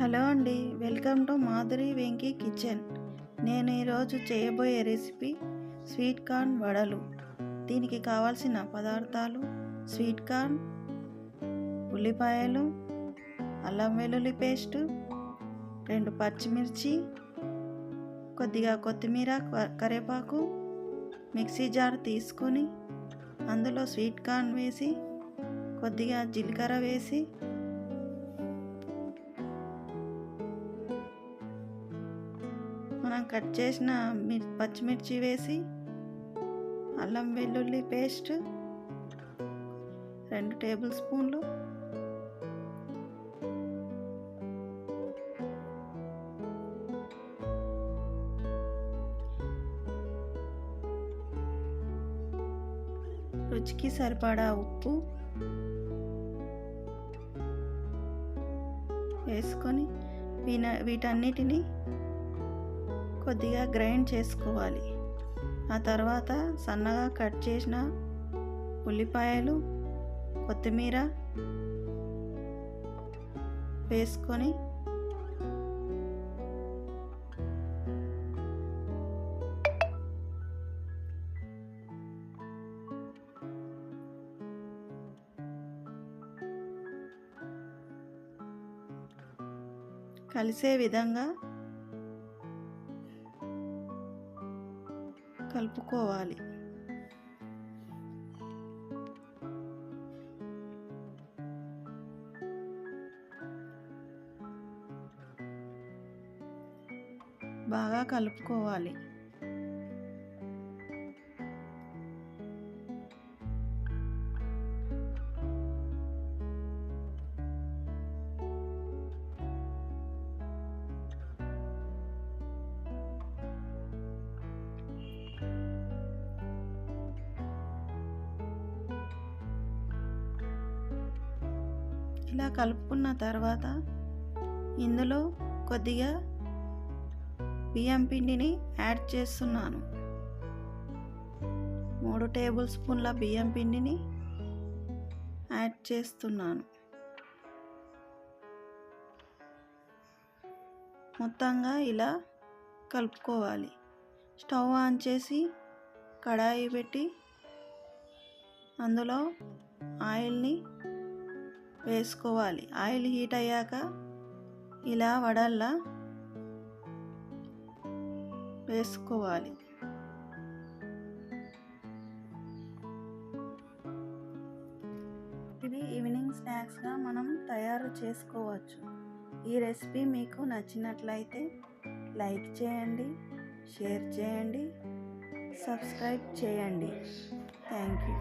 Hello అండి welcome to Madhuri Venky kitchen. నేను ఈరోజు చేయబోయే రెసిపీ స్వీట్ కార్న్ వడలు. దీనికి కావాల్సిన పదార్థాలు స్వీట్ కార్న్ ఉల్లిపాయలు అల్లం వెల్లుల్లి పేస్టు రెండు పచ్చిమిర్చి కొద్దిగా కొత్తిమీర క- కరివేపాకు మిక్సీ జార్ తీసుకొని అందులో స్వీట్ కార్న్ వేసి కొద్దిగా జీలకర్ర వేసి మనం కట్ చేసిన మిర్ పచ్చిమిర్చి వేసి అల్లం వెల్లుల్లి పేస్ట్ రెండు టేబుల్ స్పూన్లు. రుచికి సరిపడా ఉప్పు వేసుకొని వీన వీటన్నిటిని కొద్దిగా గ్రైండ్ చేసుకోవాలి. ఆ తర్వాత సన్నగా కట్ చేసిన ఉల్లిపాయలు కొత్తిమీర వేసుకొని కలిసే విధంగా కలుపుకోవాలి. బాగా కలుపుకోవాలి. ఇలా కలుపుకున్న తర్వాత ఇందులో కొద్దిగా బియ్యం పిండిని యాడ్ చేస్తున్నాను. మూడు టేబుల్ స్పూన్ల బియ్యం పిండిని యాడ్ చేస్తున్నాను. మొత్తంగా ఇలా కలుపుకోవాలి. స్టవ్ ఆన్ చేసి కడాయి పెట్టి అందులో ఆయిల్ని వేసుకోవాలి. ఆయిల్ హీట్ అయ్యాక ఇలా వడల్లా వేసుకోవాలి. ఇది ఈవినింగ్ స్నాక్స్గా మనం తయారు చేసుకోవచ్చు. ఈ రెసిపీ మీకు నచ్చినట్లయితే లైక్ చేయండి షేర్ చేయండి సబ్స్క్రైబ్ చేయండి. Thank you.